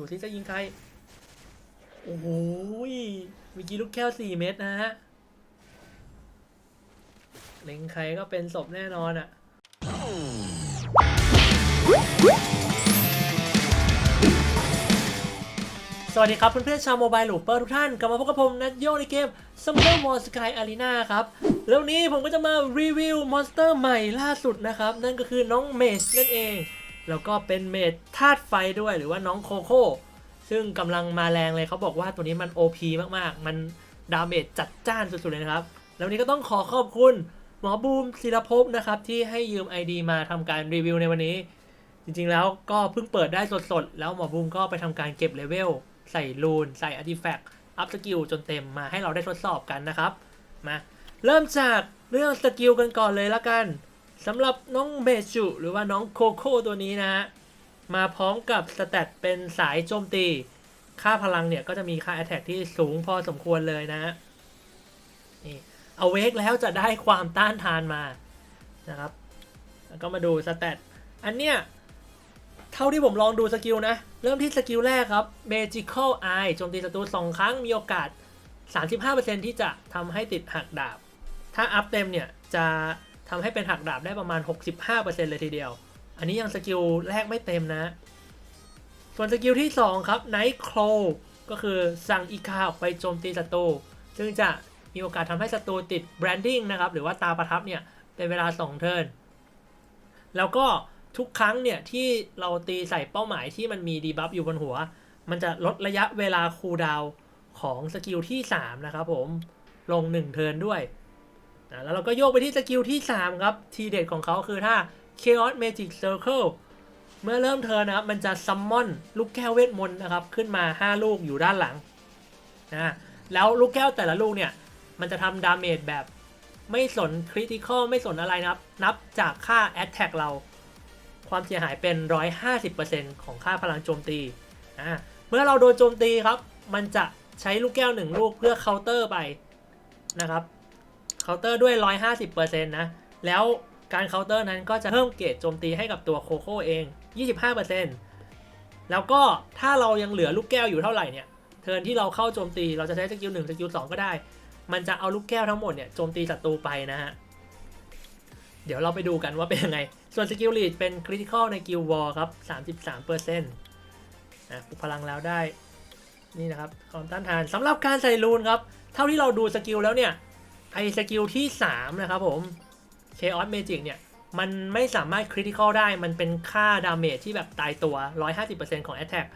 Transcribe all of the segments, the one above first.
ดูที่จะยิงใคร โอ้โหยมื่อกี้ลูกแก้วสี่เม็ดนะฮะ เล็งใครก็เป็นศพแน่นอนอะ่ะ สวัสดีครับเพื่อนๆชาวโมบายลูเปอร์ทุกท่าน กลับมาพบกับผมนัทโยในเกม Summer War Sky Arena ครับ แล้ววันนี้ผมก็จะมารีวิวมอนสเตอร์ใหม่ล่าสุดนะครับ นั่นก็คือน้องเมจนั่นเอง แล้วก็เป็นเมจธาตุไฟด้วยหรือว่าน้องโคโค่ซึ่งกำลังมาแรงเลยเขาบอกว่าตัวนี้มัน OP มากๆ มันดาเมจจัดจ้านสุดๆเลยนะครับ แล้ววันนี้ก็ต้องขอขอบคุณหมอบูมศิลภพนะครับ ที่ให้ยืม ID มาทำการรีวิวในวันนี้ จริงๆแล้วก็เพิ่งเปิดได้สดๆ แล้วหมอบูมก็ไปทำการเก็บเลเวลใส่รูน ใส่อาร์ติแฟกต์อัพสกิลจนเต็มมาให้เราได้ทดสอบกันนะครับมาเริ่มจากเรื่องสกิลกันก่อนเลยละกัน สำหรับน้องเบจูหรือว่าน้องโคโค่ตัวนี้นะฮะ มาพร้อมกับสเตตเป็นสายโจมตี ค่าพลังเนี่ยก็จะมีค่า Attack ที่สูงพอสมควรเลยนะฮะนี่เอาเวกแล้วจะได้ความต้านทานมานะครับ แล้วก็มาดูสเตตอันเนี้ยเท่าที่ผมลองดูสกิลนะ เริ่มที่สกิลแรกครับ Magical Eye โจมตีศัตรู2ครั้งมีโอกาส 35%ที่จะทำให้ติดหักดาบ ถ้าอัพเต็มเนี่ยจะ ทำให้เป็นหักดาบได้ประมาณ 65%เลยทีเดียว อันนี้ยังสกิลแรกไม่เต็มนะ ส่วนสกิลที่ 2 ครับ Night Claw ก็คือสั่งอีกาออกไปโจมตีศัตรูซึ่งจะมีโอกาสทำให้ศัตรูติด Branding นะครับ หรือว่าตาประทับเนี่ย เป็นเวลา 2 เทิร์น แล้วก็ทุกครั้งเนี่ย ที่เราตีใส่เป้าหมายที่มันมีดีบัฟอยู่บนหัว มันจะลดระยะเวลาคูลดาวน์ของสกิลที่ 3 นะครับผม ลง 1 เทิร์นด้วย นะแล้วเราก็โยกไปที่สกิลที่ 3 ครับ ทีเด็ดของเขาคือถ้า Chaos Magic Circle เมื่อเริ่มเทินนะครับ มันจะซัมมอนลูกแก้วเวทมนต์นะครับ ขึ้นมา 5 ลูกอยู่ด้านหลังนะแล้วลูกแก้วแต่ละลูกเนี่ย มันจะทำดาเมจแบบไม่สนคริติคอลไม่สนอะไรนะครับ นับจากค่า Attack เรา ความเสียหายเป็น 150%ของค่าพลังโจมตีอ่าเมื่อเราโดนโจมตีครับ มันจะใช้ลูกแก้วหนึ่งลูกเพื่อเคาน์เตอร์ไปนะครับ เคาน์เตอร์ด้วย 150%นะ แล้วการเคาน์เตอร์นั้นก็จะเพิ่มเกรดโจมตีให้กับตัวโคโค่เอง 25%แล้วก็ถ้าเรายังเหลือลูกแก้วอยู่เท่าไหร่เนี่ย เทิร์นที่เราเข้าโจมตีเราจะใช้สกิล1สกิล2ก็ได้ มันจะเอาลูกแก้วทั้งหมดเนี่ยโจมตีศัตรูไปนะฮะ เดี๋ยวเราไปดูกันว่าเป็นยังไง ส่วนสกิลลีดเป็นคริติคอลในกิลวอลครับ 33%นะปลุกพลังแล้วได้ นี่นะครับความต้านทานสำหรับการใส่รูนครับ เท่าที่เราดูสกิลแล้วเนี่ย ไอสกิลที่3นะครับผม Chaos Magic เนี่ย มันไม่สามารถคริติคอลได้ มันเป็นค่าดาเมจที่แบบตายตัว 150%ของ Attack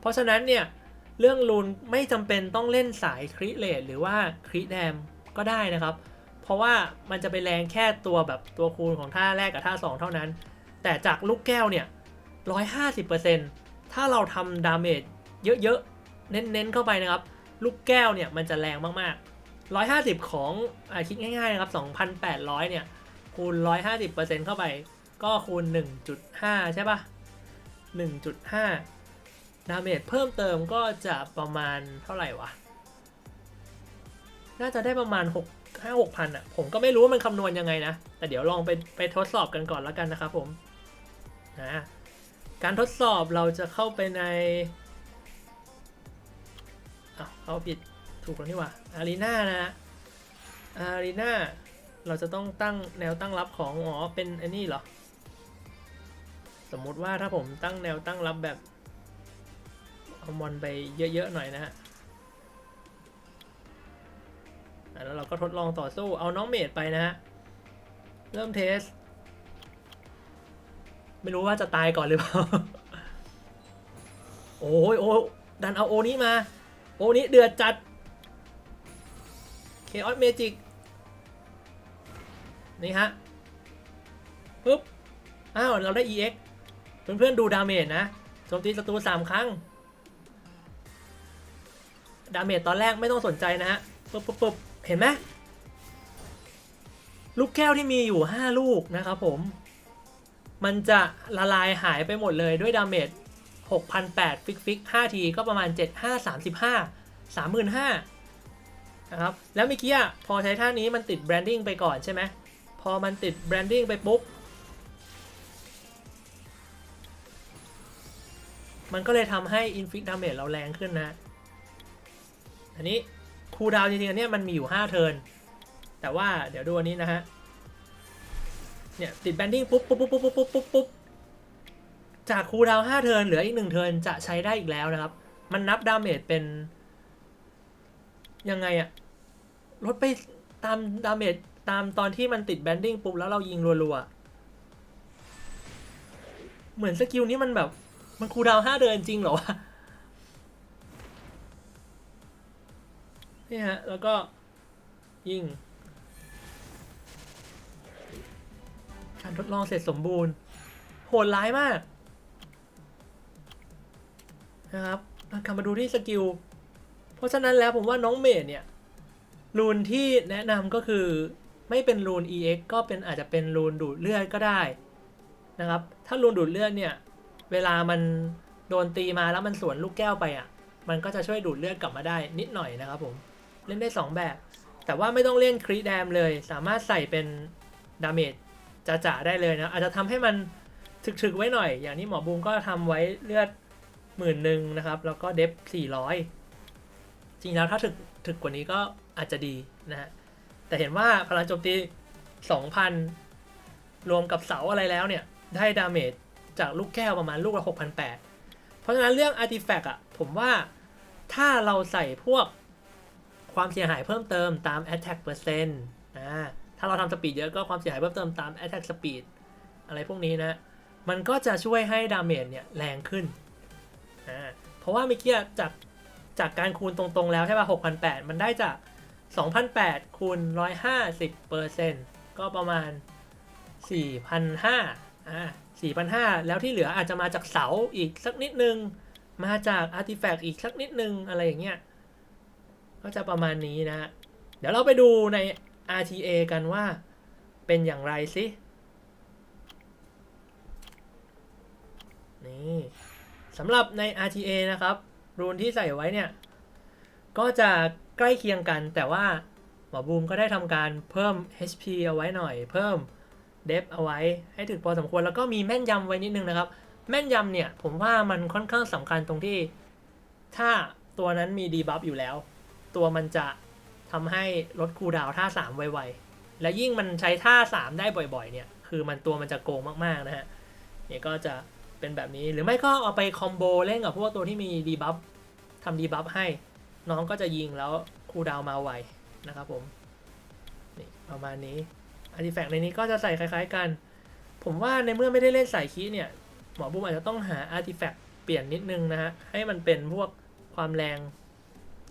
เพราะฉะนั้นเนี่ย เรื่องรูนไม่จำเป็นต้องเล่นสายคริเลตหรือว่าคริแดมก็ได้นะครับ เพราะว่ามันจะไปแรงแค่ตัวแบบตัวคูณของท่าแรกกับท่า 2 เท่านั้น แต่จากลูกแก้วเนี่ย 150%ถ้าเราทำดาเมจเยอะๆ เน้นๆเข้าไปนะครับ ลูกแก้วเนี่ยมันจะแรงมากๆ 150 ของอาคิดง่ายๆนะครับ 2,800 เนี่ย คูณ 150%เข้าไป ก็คูณ 1.5 ใช่ปะ1.5 ดาเมจเพิ่มเติมก็จะประมาณเท่าไหร่วะ น่าจะได้ประมาณ 6 5 6พันอะ ผมก็ไม่รู้ว่ามันคำนวณยังไงนะ แต่เดี๋ยวลองไปไปทดสอบกันก่อนแล้วกันนะครับผมนะการทดสอบเราจะเข้าไปในอ้าวเข้าผิด ถูกแล้วนี่หว่าอารีนานะอารีนาเราจะต้องตั้งแนวตั้งรับของอ๋อเป็นอันนี้เหรอ สมมุติว่าถ้าผมตั้งแนวตั้งรับแบบเอามอนไปเยอะ ๆ หน่อยนะฮะอะแล้วเราก็ทดลองต่อสู้เอาน้องเมดไปนะฮะ เริ่มเทส ไม่รู้ว่าจะตายก่อนหรือเปล่า โอ้ยโอ้ยดันเอาโอนี้มา โอนี้เดือดจัด เคออสเมจิกนี่ฮะปุ๊บ อ้าว เราได้ EX เพื่อนๆดูดาเมจนะโจมตีศัตรู3 ครั้ง ดาเมจตอนแรกไม่ต้องสนใจนะฮะปุ๊บปุ๊บปุ๊บเห็นไหมลูกแก้วที่มีอยู่ 5 ลูกนะครับผม มันจะละลายหายไปหมดเลยด้วยดาเมจ6,800ฟิกฟิก5ทีก็ประมาณ 7535 35,000 นะครับ แล้วเมื่อกี้พอใช้ท่านี้มันติดแบรนดิ้งไปก่อนใช่ไหมพอมันติดแบรนดิ้งไปปุ๊บ มันก็เลยทำให้อินฟิกดาเมจเราแรงขึ้นนะ อันนี้คูดาวจริงๆอันเนี้ยมันมีอยู่ 5 เทิร์น แต่ว่าเดี๋ยวดูอันนี้นะฮะ เนี่ย ติดแบนดิ้งปุ๊บปุ๊บปุ๊บปุ๊บปุ๊บปุ๊บปุ๊บจากคูดาวน์5เทิร์นเหลืออีก 1 เทิร์นจะใช้ได้อีกแล้วนะครับ มันนับดาเมจเป็น ยังไงอะลดไปตามดาเมจตามตอนที่มันติดแบนดิ้งปุ๊บแล้วเรายิงรัวๆ เหมือนสกิลนี้มันแบบ มันคูดาวน์5เทิร์นจริงเหรอวะนี่ฮะ แล้วก็ยิง การทดลองเสร็จสมบูรณ์ โหดร้ายมาก นะครับ กลับมาดูที่สกิล เพราะฉะนั้นแล้วผมว่าน้องเมดเนี่ยรูนที่แนะนำก็คือไม่เป็นรูน EX ก็เป็นอาจจะเป็นรูนดูดเลือดก็ได้นะครับ ถ้ารูนดูดเลือดเนี่ย เวลามันโดนตีมาแล้วมันสวนลูกแก้วไปอะ มันก็จะช่วยดูดเลือดกลับมาได้นิดหน่อยนะครับผม เล่นได้ 2 แบบ แต่ว่าไม่ต้องเล่นครีแดมเลย สามารถใส่เป็นดาเมจจ๋าๆได้เลยนะ อาจจะทำให้มันถึกๆไว้หน่อย อย่างนี้หมอบูมก็ทำไว้เลือดหมื่นหนึ่งนะครับ แล้วก็เดฟ400 จริงแล้วถ้าถึกถึกกว่านี้ก็อาจจะดีนะฮะแต่เห็นว่าพลังโจมตี 2,000 รวมกับเสาอะไรแล้วเนี่ย ได้ดาเมจจากลูกแก้วประมาณลูกละ 6,800 เพราะฉะนั้นเรื่องอาร์ติแฟกต์อะ ผมว่าถ้าเราใส่พวกความเสียหายเพิ่มเติมตาม attack percent อ่าถ้าเราทำสปีดเยอะก็ความเสียหายเพิ่มเติมตาม attack speed อะไรพวกนี้นะ มันก็จะช่วยให้ดาเมจเนี่ยแรงขึ้นอ่าเพราะว่าเมื่อกี้จาก จากการคูณตรงๆแล้วใช่ป่ะ6,800มันได้จาก2,800คูณ150เปอร์เซ็นต์ก็ประมาณ4,500อ่า4,500แล้วที่เหลืออาจจะมาจากเสาอีกสักนิดนึง มาจากอาร์ติแฟกต์อีกสักนิดนึงอะไรอย่างเงี้ยก็จะประมาณนี้นะฮะเดี๋ยวเราไปดูใน RTA กันว่าเป็นอย่างไรสินี่สำหรับใน RTA นะครับ รูนที่ใส่ไว้เนี่ย ก็จะใกล้เคียงกัน แต่ว่าหมอบูมก็ได้ทำการเพิ่ม HP เอาไว้หน่อย เพิ่มเดฟเอาไว้ให้ถึงพอสมควร แล้วก็มีแม่นยำไว้นิดนึงนะครับ แม่นยำเนี่ย ผมว่ามันค่อนข้างสำคัญตรงที่ ถ้าตัวนั้นมีดีบัฟอยู่แล้ว ตัวมันจะทำให้ลดคูดาวท่า 3 ไวๆ และยิ่งมันใช้ท่า 3 ได้บ่อยๆ เนี่ย คือมันตัวมันจะโกงมากๆนะฮะ เนี่ยก็จะ เป็นแบบนี้หรือไม่ก็เอาไปคอมโบเล่นกับพวกตัวที่มีดีบัฟทำดีบัฟให้ น้องก็จะยิงแล้วคูดาวมาไวนะครับผมนี่ประมาณนี้อาร์ติแฟกต์ในนี้ก็จะใส่คล้ายๆกัน ผมว่าในเมื่อไม่ได้เล่นสายคีเนี่ย หมอบุ้มอาจจะต้องหาอาร์ติแฟกต์เปลี่ยนนิดนึงนะฮะ ให้มันเป็นพวกความแรง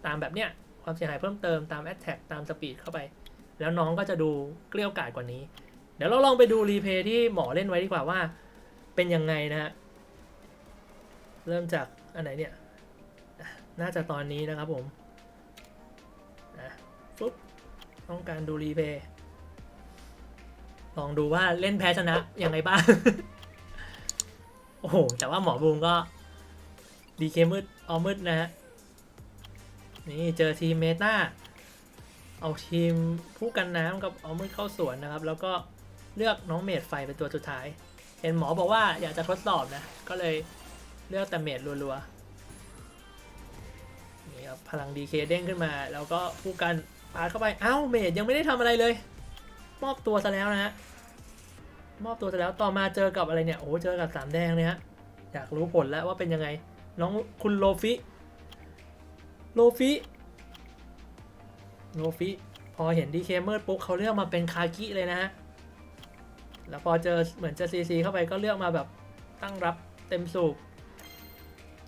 ตามแบบเนี้ย ความเสียหายเพิ่มเติมตาม Attack ตามสปีดเข้าไป แล้วน้องก็จะดูเกลี้ยวกล่อมกว่านี้ เดี๋ยวเราลองไปดูรีเพย์ที่หมอเล่นไว้ดีกว่าว่า เป็นยังไงนะฮะ เริ่มจากอันไหนเนี่ย น่าจะตอนนี้นะครับผมปุ๊บต้องการดูรีเพย์ลองดูว่าเล่นแพ้ชนะยังไงบ้าง โอ้โห แต่ว่าหมอบูมก็ดีเคมืดออมืดนะฮะ นี่เจอทีมเมตาเอาทีมผู้กันน้ำกับออมืดเข้าสวนนะครับ แล้วก็เลือกน้องเมดไฟเป็นตัวสุดท้าย เห็นหมอบอกว่าอยากจะทดสอบนะ ก็เลยเลือกแต่เมดรัวๆ นี่ครับพลังดีเคเด้งขึ้นมา แล้วก็ผู้กันปาเข้าไปเอ้าเมดยังไม่ได้ทำอะไรเลย มอบตัวซะแล้วนะฮะ มอบตัวซะแล้ว ต่อมาเจอกับอะไรเนี่ย โอ้เจอกับสามแดงเนี่ยฮะ อยากรู้ผลแล้วว่าเป็นยังไง น้องคุณโลฟิ โลฟิ โลฟิ พอเห็นดีเคเมอร์ปุ๊บเขาเลือกมาเป็นคากิเลยนะฮะ แล้วพอเจอเหมือนจะซีซีเข้าไปก็เลือกมาแบบตั้งรับเต็มสูบ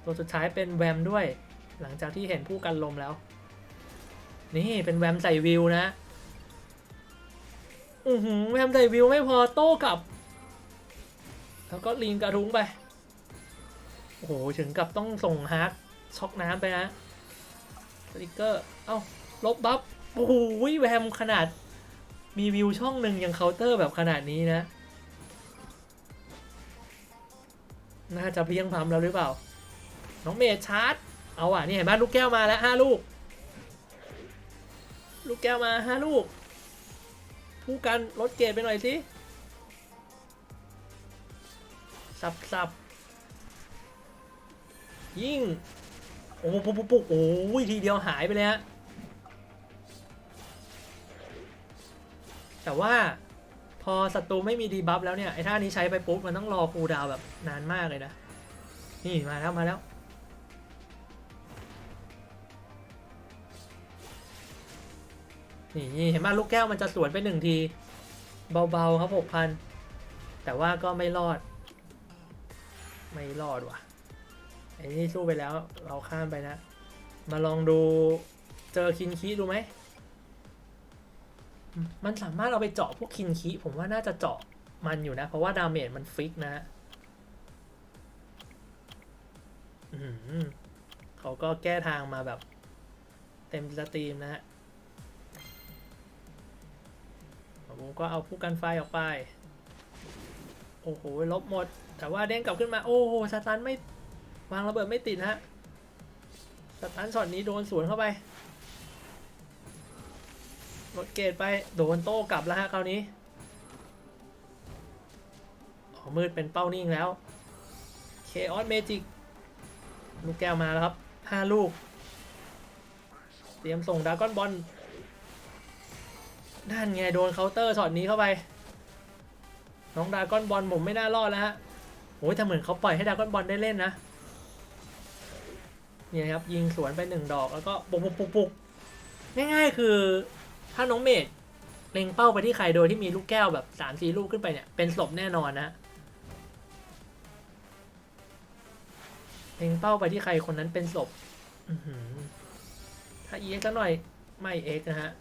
ตัวสุดท้ายเป็นแวมด้วย หลังจากที่เห็นผู้กันลมแล้ว นี่เป็นแวมใส่วิวนะอือหือแวมใส่วิวไม่พอโต้กลับ แล้วก็ลีนกระทุ้งไปโอ้โหถึงกับต้องส่งฮาร์ดช็อกน้ำไปนะสติกเกอร์ เอ้า ลบบัฟ โอ้โหแวมขนาด มีวิวช่องหนึ่งยังเคาน์เตอร์แบบขนาดนี้นะ น่าจะเพียงพำแล้วหรือเปล่า น้องเมย์ชาร์จ เอาอะ นี่เห็นไหมลูกแก้วมาแล้วห้าลูก ลูกแก้วมาห้าลูก ผู้กันลดเกรดไปหน่อยสิสับสับยิ่ง โอ้โหปุ๊บปุ๊บปุ๊บโอ้ยทีเดียวหายไปเลยฮะ แต่ว่าพอศัตรูไม่มีดีบัฟแล้วเนี่ยไอ้ท่านี้ใช้ไปปุ๊บมันต้องรอคูลดาวแบบนานมากเลยนะ นี่มาแล้วมาแล้ว นี่เห็นไหมลูกแก้วมันจะสวนไปหนึ่งที เบาๆครับหกพันแต่ว่าก็ไม่รอด ไม่รอดว่ะไอ้นี่สู้ไปแล้วเราข้ามไปนะ มาลองดูเจอคินคีดูไหม มันสามารถเอาไปเจาะพวกคินคีผมว่าน่าจะเจาะมันอยู่นะ เพราะว่าดาเมจมันฟิกนะฮะอื้อหือเขาก็แก้ทางมาแบบเต็มสตรีมนะฮะผมก็เอาผู้กันไฟออกไป โอ้โห ลบหมด แต่ว่าเด้งกลับขึ้นมา โอ้โหสตันไม่ วางระเบิดไม่ติดฮะสตันช็อตนี้โดนสวนเข้าไป ลดเกรดไปโดนโต้กลับแล้วฮะคราวนี้อ๋อมืดเป็นเป้านิ่งแล้วเคออสเมจิกลูกแก้วมาแล้วครับ5ลูก เตรียมส่งดากอนบอลนั่นไงโดนเคาน์เตอร์ช็อตนี้เข้าไป น้องดากอนบอลผมไม่น่ารอดแล้วฮะโอ้ยแต่เหมือนเขาปล่อยให้ดากอนบอลได้เล่นนะเนี่ยครับยิงสวนไปหนึ่งดอกแล้วก็ปุกปุกปุกปุกง่ายๆคือ ถ้าน้องเมดเล็งเป้าไปที่ใครโดยที่มีลูกแก้วแบบสามสี่ลูกขึ้นไปเนี่ย เป็นศพแน่นอนนะเล็งเป้าไปที่ใครคนนั้นเป็นศพถ้าเอ็กซ์หน่อยไม่เอ็กซ์นะฮะ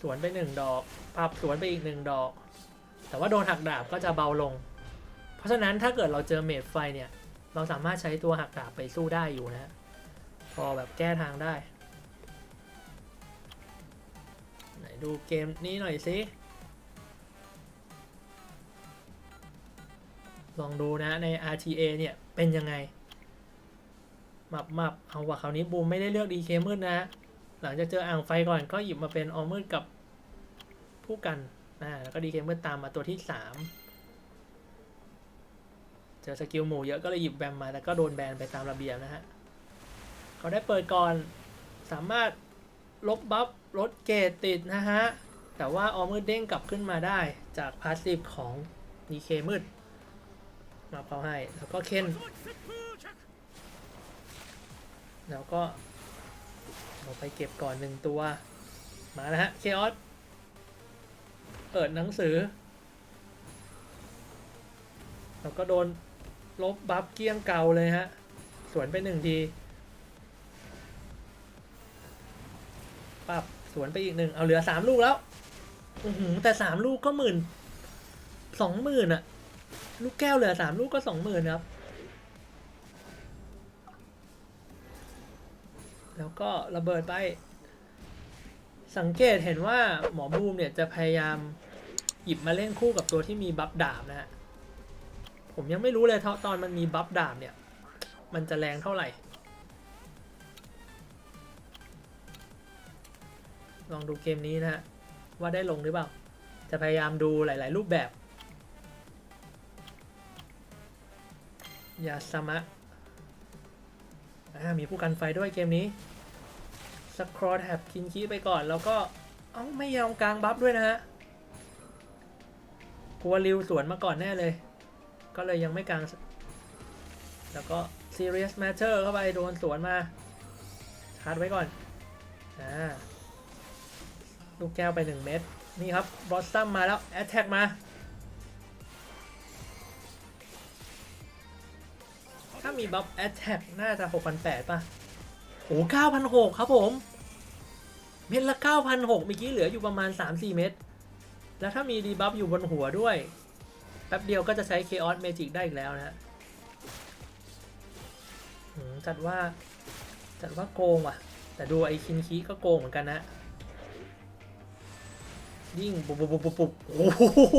สวนไปหนึ่งดอก ปรับสวนไปอีกหนึ่งดอก แต่ว่าโดนหักดาบก็จะเบาลง เพราะฉะนั้นถ้าเกิดเราเจอเมดไฟเนี่ย เราสามารถใช้ตัวหักดาบไปสู้ได้อยู่นะ พอแบบแก้ทางได้ ดูเกมนี้หน่อยสิ ลองดูนะใน RTA เนี่ย เป็นยังไง มับมับเอาว่าคราวนี้บูมไม่ได้เลือกดีเคมืดนะ หลังจากเจออ่างไฟก่อนก็หยิบมาเป็นออมืดกับผู้กันนะแล้วก็ดีเคมืดตามมาตัวที่สามเจอสกิลหมู่เยอะก็เลยหยิบแบมมา แต่ก็โดนแบนไปตามระเบียบนะฮะ เขาได้เปิดก่อนสามารถ ลบบัฟลดเกรดติดนะฮะ แต่ว่าออมืดเด้งกลับขึ้นมาได้จากพาสซีฟของดีเคมืด มาเขาให้ แล้วก็เคนแล้วก็เราไปเก็บก่อนหนึ่งตัว มาแล้วฮะเคออสเปิดหนังสือ แล้วก็โดนลบบัฟเกี้ยงเก่าเลยฮะ สวนไปหนึ่งที ปับสวนไปอีกหนึ่งเอาเหลือสามลูกแล้วอือหือแต่สามลูกก็หมื่นสองหมื่นอะลูกแก้วเหลือสามลูกก็สองหมื่นครับ แล้วก็ระเบิดไป สังเกตเห็นว่าหมอบูมเนี่ยจะพยายามหยิบมาเล่นคู่กับตัวที่มีบัฟดาบนะฮะผมยังไม่รู้เลยเท่าตอนมันมีบัฟดาบเนี่ย มันจะแรงเท่าไหร่ ลองดูเกมนี้นะฮะว่าได้ลงหรือเปล่า จะพยายามดูหลาย ๆ รูปแบบยาสมะมีผู้กันไฟด้วยเกมนี้สครอตแท็บคินคีไปก่อน แล้วก็เอ้าไม่ยอมกลางบัฟด้วยนะฮะกลัวริวสวนมาก่อนแน่เลย ก็เลยยังไม่กลาง แล้วก็ Serious Matter เข้าไปโดนสวนมาชาร์จไว้ก่อนอ่า ลูกแก้วไป 1 เม็ดนี่ครับบอสซัมมาแล้วแอ t แทกมาถ้ามีบัฟแอ t แทกน่าจะ 6,800ป่ะโอ้9,600 ครับผม เม็ดละ 9,600เมื่อกี้เหลืออยู่ประมาณ 3-4 เม็ดแล้วถ้ามีดีบัฟอยู่บนหัวด้วย แป๊บเดียวก็จะใช้ Chaos Magic ได้อีกแล้วนะฮะจัดว่าจัดว่าโกงว่ะ แต่ดูไอ้คินคีก็โกงเหมือนกันนะ ยิ่งปุบปุบปุบปุบปุบโอ้โห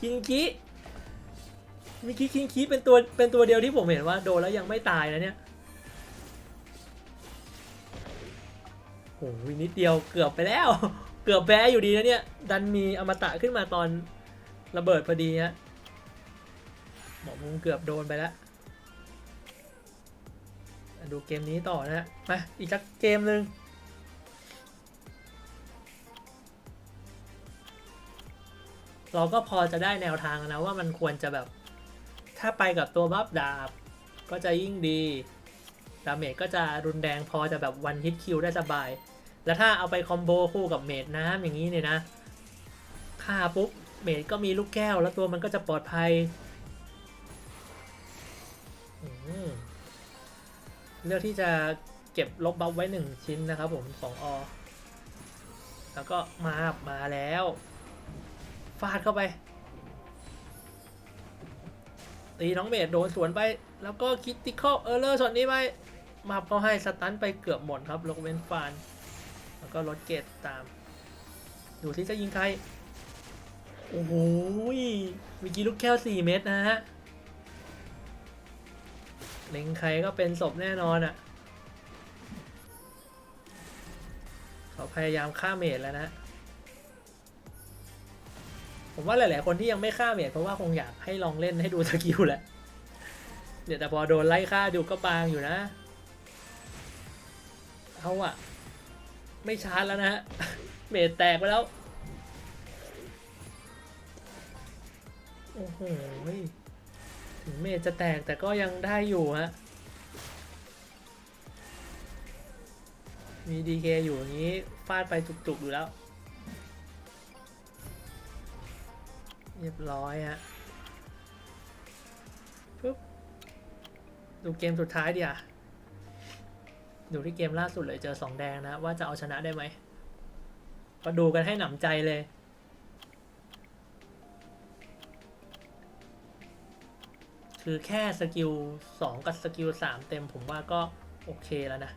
คินคีมื่อกี้คินคีเป็นตัวเป็นตัวเดียวที่ผมเห็นว่าโดนแล้วยังไม่ตายนะเนี่ยโอ้ยนิดเดียวเกือบไปแล้ว เกือบแพ้อยู่ดีนะเนี่ย ดันมีอมตะขึ้นมาตอนระเบิดพอดีฮะหมอมุงเกือบโดนไปแล้วดูเกมนี้ต่อนะฮะมาอีกสักเกมหนึ่ง เราก็พอจะได้แนวทางนะว่ามันควรจะแบบ ถ้าไปกับตัวบัฟดาบ ก็จะยิ่งดีดาเมจก็จะรุนแรงพอจะแบบวันฮิตคิวได้สบาย แล้วถ้าเอาไปคอมโบคู่กับเมจน้ำอย่างนี้เนี่ยนะฆ่าปุ๊บเมจก็มีลูกแก้ว แล้วตัวมันก็จะปลอดภัยเลือกที่จะเก็บลบบัฟไว้หนึ่งชิ้นนะครับผมสองอ แล้วก็มามาแล้ว ฟาดเข้าไป ตีน้องเมดโดนสวนไป แล้วก็คิดติคอลเออร์เลอร์ช็อตนี้ไปมาบเขาให้สตันไปเกือบหมดครับลกเว้นฟาน แล้วก็ลดเกตตาม ดูที่จะยิงใคร โอ้โหยมีกี่ลูกแก้ว4เม็ดนะฮะ เล็งใครก็เป็นศพแน่นอนอะ่ะ เขาพยายามฆ่าเมดแล้วนะ ผมว่าหลาย ๆ คนที่ยังไม่ฆ่าเมดเพราะว่าคงอยากให้ลองเล่นให้ดูสกิลแหละเดี๋ยวแต่พอโดนไล่ฆ่าดูก็บางอยู่นะ เอาอะไม่ชาร์จแล้วนะฮะ เมดแตกไปแล้ว โอ้โหถึงเมดจะแตกแต่ก็ยังได้อยู่ฮะ มีดีเคอยู่อย่างนี้ ฟาดไปจุก ๆ อยู่แล้ว เรียบร้อยฮะปึ๊บดูเกมสุดท้ายดิอะดูที่เกมล่าสุดเลยเจอสองแดงนะ ว่าจะเอาชนะได้ไหมก็ดูกันให้หนำใจเลยคือแค่สกิล2 กับสกิล3เต็มผมว่าก็โอเคแล้วนะ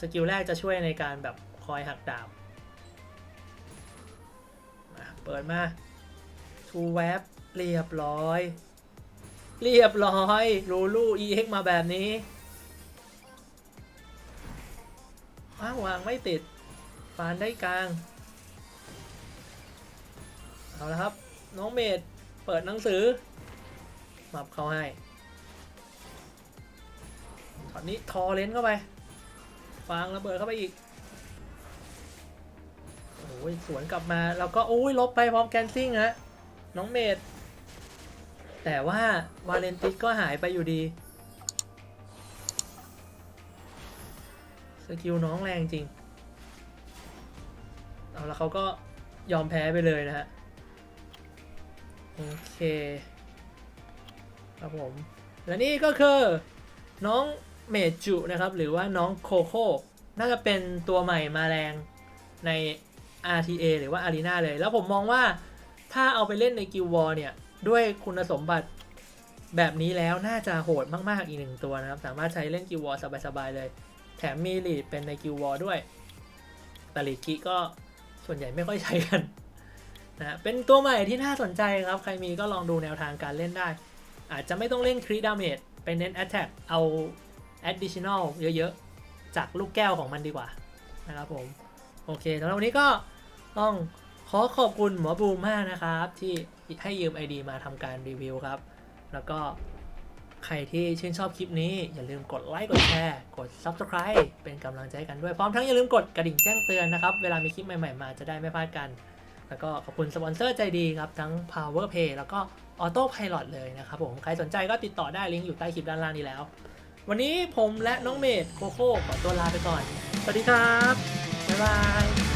สกิลแรกจะช่วยในการแบบคอยหักดาบเปิดมา ทูแวบเรียบร้อย เรียบร้อยรูลู EX มาแบบนี้อ้าววางไม่ติดฟานได้กลาง เอาละครับ น้องเมดเปิดหนังสือมับเข้าให้ตอนนี้ทอเลนเข้าไปฟางระเบิดเข้าไปอีกโอ้ยสวนกลับมา แล้วก็โอ้ยลบไปพร้อมแกนซิ่งฮะ น้องเมดแต่ว่าวาเลนติสก็หายไปอยู่ดี สกิลน้องแรงจริง เอาแล้วเขาก็ยอมแพ้ไปเลยนะฮะ โอเค ครับผม และนี่ก็คือน้องเมจูนะครับ หรือว่าน้องโคโค่น่าจะเป็นตัวใหม่มาแรงใน RTA หรือว่า Arena เลย แล้วผมมองว่า ถ้าเอาไปเล่นในกิลวอร์เนี่ย ด้วยคุณสมบัติแบบนี้แล้วน่าจะโหดมาก ๆ อีกหนึ่งตัวนะครับ สามารถใช้เล่นกิลวอร์สบาย ๆ เลย แถมมีลีดเป็นในกิลวอร์ด้วยแต่ลีดกิก็ส่วนใหญ่ไม่ค่อยใช้กันนะเป็นตัวใหม่ที่น่าสนใจครับ ใครมีก็ลองดูแนวทางการเล่นได้ อาจจะไม่ต้องเล่นครีดาเมจเป็นเน้น Attack เอา Additional เยอะๆ จากลูกแก้วของมันดีกว่านะครับผม โอเคสำหรับวันนี้ก็ต้อง ขอขอบคุณหมอบูมากนะครับ ที่ให้ยืม ID มาทำการรีวิวครับ แล้วก็ใครที่ชื่นชอบคลิปนี้ อย่าลืมกดไลค์กดแชร์ กด Subscribe เป็นกำลังใจให้กันด้วย พร้อมทั้งอย่าลืมกดกระดิ่งแจ้งเตือนนะครับ เวลามีคลิปใหม่ๆ มาจะได้ไม่พลาดกัน แล้วก็ขอบคุณสปอนเซอร์ใจดีครับ ทั้ง Power Pay แล้วก็ Auto Pilot เลยนะครับผมใครสนใจก็ติดต่อได้ลิงก์อยู่ใต้คลิปด้านล่างนี้แล้ว วันนี้ผมและน้องเมดโคโค่ขอตัวลาไปก่อน สวัสดีครับบ๊ายบาย